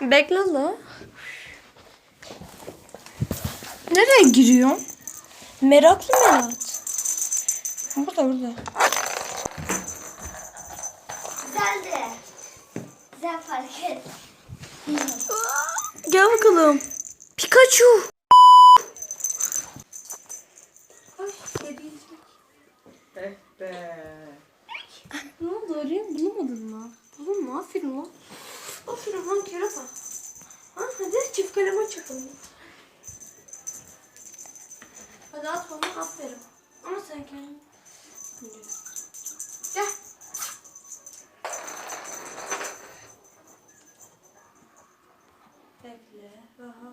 Bekle la. Nereye giriyorsun? Meraklı Merat. Burada burada. Güzeldi. Güzel fark et. Gel bakalım. Pikachu. Eh be. Ne oldu arayayım bulamadın mı? Buldun mu? Aferin lan. Aferin lan kerata. Lan hadi çift kaleme çakın. Hadi at onu aferin. Ama sen kendin. Gel. Bekle. Aha.